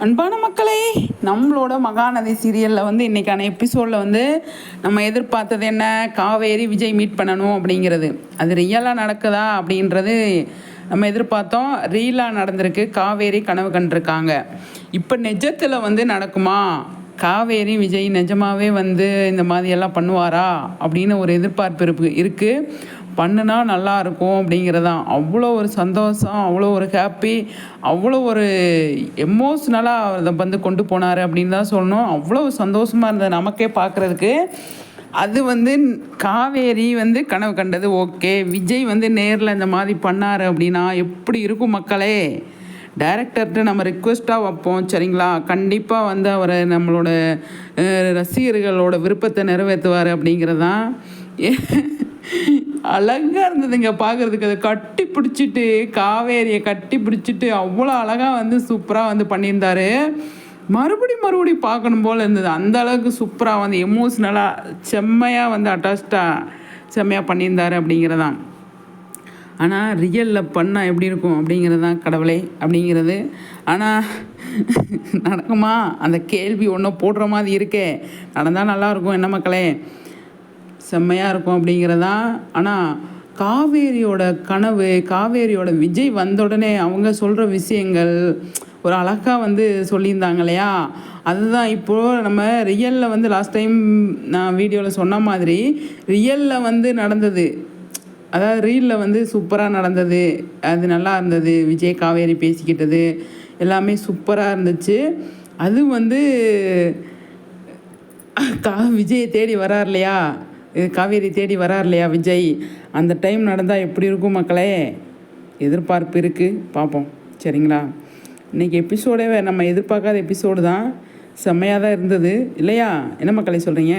அன்பான மக்களே நம்மளோட மகாநதி சீரியலில் வந்து இன்றைக்கான எபிசோடில் வந்து நம்ம எதிர்பார்த்தது என்ன? காவேரி விஜய் மீட் பண்ணணும் அப்படிங்கிறது. அது ரியலாக நடக்குதா அப்படின்றது நம்ம எதிர்பார்த்தோம். ரீலாக நடந்திருக்கு. காவேரி கனவு கண்டிருக்காங்க. இப்போ நிஜத்தில் வந்து நடக்குமா? காவேரி விஜய் நிஜமாவே வந்து இந்த மாதிரியெல்லாம் பண்ணுவாரா அப்படின்னு ஒரு எதிர்பார்ப்பு இருப்பு இருக்குது பண்ணுனா நல்லா இருக்கும் அப்படிங்கிறதான். அவ்வளோ ஒரு சந்தோஷம் அவ்வளோ ஒரு ஹாப்பி அவ்வளோ ஒரு எமோஷ்னலாக அதை வந்து கொண்டு போனார் அப்படின்னு தான் சொல்லணும். அவ்வளோ சந்தோஷமாக இருந்தது நமக்கே பார்க்குறதுக்கு. அது வந்து காவேரி வந்து கனவு கண்டது ஓகே விஜய் வந்து நேரில் இந்த மாதிரி பண்ணார் அப்படின்னா எப்படி இருக்கும் மக்களே? டைரக்டர்கிட்ட நம்ம ரிக்வெஸ்ட்டாக வைப்போம். சரிங்களா? கண்டிப்பாக வந்து அவரை நம்மளோட ரசிகர்களோட விருப்பத்தை நிறைவேற்றுவார் அப்படிங்கிறது தான். அழகாக இருந்ததுங்க பார்க்குறதுக்கு. அதை கட்டி பிடிச்சிட்டு காவேரியை கட்டி பிடிச்சிட்டு அவ்வளோ அழகாக வந்து சூப்பராக வந்து பண்ணியிருந்தாரு. மறுபடி மறுபடி பார்க்கணும் போல் இருந்தது. அந்த அளவுக்கு சூப்பராக வந்து எமோஷ்னலாக செம்மையாக வந்து அட்டாச்சாக செம்மையாக பண்ணியிருந்தாரு அப்படிங்கிறதான் ஆனால் ரியலில் பண்ணால் எப்படி இருக்கும் அப்படிங்கிறது தான் கடவுளே அப்படிங்கிறது. ஆனால் நடக்குமா? அந்த கேள்வி ஒன்றும் போடுற மாதிரி இருக்கே. நடந்தால் நல்லாயிருக்கும் என்ன மக்களே? செம்மையாக இருக்கும் அப்படிங்கிறதா ஆனால் காவேரியோட கனவு காவேரியோட விஜய் வந்த உடனே அவங்க சொல்கிற விஷயங்கள் ஒரு அழகாக வந்து சொல்லியிருந்தாங்க இல்லையா? அதுதான் இப்போது நம்ம ரியலில் வந்து லாஸ்ட் டைம் நான் வீடியோவில் சொன்ன மாதிரி ரியலில் வந்து நடந்தது. அதாவது ரீலில் வந்து சூப்பராக நடந்தது அது நல்லா இருந்தது விஜய் காவேரி பேசிக்கிட்டது எல்லாமே சூப்பராக இருந்துச்சு. அது வந்து கா விஜயை தேடி வரார் இல்லையா? இது காவேரி தேடி வரார் இல்லையா விஜய்? அந்த டைம் நடந்தால் எப்படி இருக்கும் மக்களே? எதிர்பார்ப்பு இருக்குது பார்ப்போம் சரிங்களா? இன்றைக்கி எபிசோடே நம்ம எதிர்பார்க்காத எபிசோடு தான். செம்மையாக தான் இருந்தது. இல்லையா? என்ன மக்களே சொல்கிறீங்க